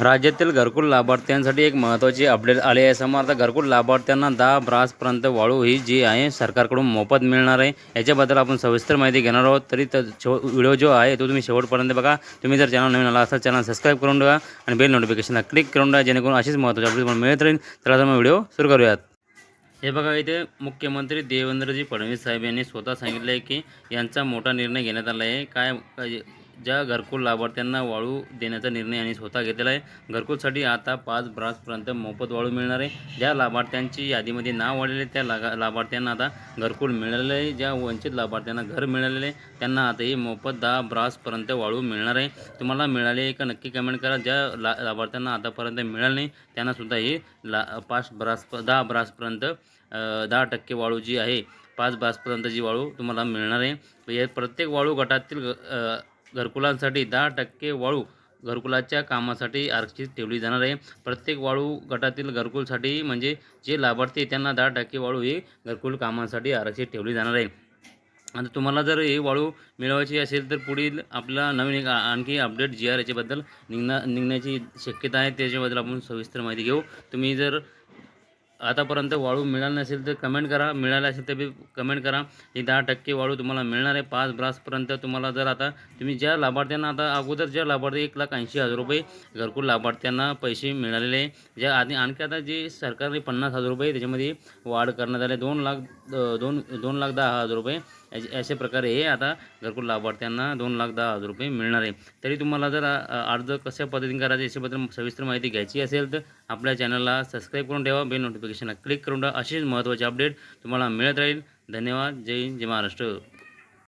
राज्यातील घरकुल लाभार्थ्यांसाठी एक महत्त्वाची अपडेट आली आहे. समोर आता घरकुल लाभार्थ्यांना दहा ब्रासपर्यंत वाळू ही जी आहे सरकारकडून मोफत मिळणार आहे. याच्याबद्दल आपण सविस्तर माहिती घेणार आहोत. तरी तर व्हिडिओ जो आहे तो तुम्ही शेवटपर्यंत बघा. तुम्ही जर चॅनल नवीन आला असाल चॅनल सबस्क्राईब करून ठेवा आणि बेल नोटिफिकेशनला क्लिक करून ठेवा जेणेकरून अशीच महत्त्वाची अपडेट तुम्हाला मिळत राहील. तर मग व्हिडिओ सुरू करूयात. हे बघा इथे मुख्यमंत्री देवेंद्रजी फडणवीस साहेब यांनी स्वतः सांगितलं आहे की यांचा मोठा निर्णय घेण्यात आला आहे. काय- ज्या घरकुल लाभार्थ्यांना वाळू देण्याचा निर्णय यांनी स्वतः घेतलेला आहे घरकुलसाठी आता पाच ब्रासपर्यंत मोफत वाळू मिळणार आहे. ज्या लाभार्थ्यांची यादीमध्ये नाव वाढलेले त्या लागा लाभार्थ्यांना आता घरकुल मिळालेलं आहे. ज्या वंचित लाभार्थ्यांना घर मिळालेलं आहे त्यांना आताही मोफत दहा ब्रासपर्यंत वाळू मिळणार आहे. तुम्हाला मिळाले का नक्की कमेंट करा. ज्या ला लाभार्थ्यांना आतापर्यंत मिळालं नाही त्यांनासुद्धा ही ला पाच ब्रास दहा ब्रासपर्यंत दहा टक्के वाळू जी आहे पाच ब्रासपर्यंत जी वाळू तुम्हाला मिळणार आहे. या प्रत्येक वाळू गटातील ग- घरकुलांसाठी दहा टक्के वाळू घरकुलाच्या कामासाठी आरक्षित ठेवली जाणार आहे. प्रत्येक वाळू गटातील घरकुलसाठी म्हणजे जे लाभार्थी त्यांना दहा टक्के वाळू ही घरकुल कामासाठी आरक्षित ठेवली जाणार आहे. आता तुम्हाला जर हे वाळू मिळवायची असेल तर पुढील आपला नवीन एक आणखी अपडेट जी आर याच्याबद्दल निघणार निघण्याची शक्यता आहे. त्याच्याबद्दल आपण सविस्तर माहिती घेऊ. तुम्ही जर आतापर्यंत वाळू मिळालं नसेल तर कमेंट करा. मिळालं असेल तर बी कमेंट करा. ही दहा टक्के वाळू तुम्हाला मिळणार आहे. पाच ब्रासपर्यंत तुम्हाला जर आता तुम्ही ज्या लाभार्थ्यांना आता अगोदर ज्या लाभार्थी एक लाख ऐंशी हजार रुपये घरकुल लाभार्थ्यांना पैसे मिळालेले आहे. ज्या आधी आणखी आता जे सरकारने पन्नास हजार रुपये त्याच्यामध्ये वाढ करण्यात आले. दोन लाख दोन दोन लाख दहा हजार रुपये. अशा अशा प्रकारे हे आता घरकुल लाभार्थ्यांना दोन लाख दहा हजार रुपये मिळणार आहे. तरी तुम्हाला जर अर्ज कशा पद्धतीने करायचं याच्याबद्दल सविस्तर माहिती घ्यायची असेल तर आपल्या चॅनलला सबस्क्राईब करून ठेवा बेल नोटिफिकेशनला क्लिक करून ठेवा. अशीच महत्त्वाचे अपडेट तुम्हाला मिळत राहील. धन्यवाद. जय हिंद. जय महाराष्ट्र.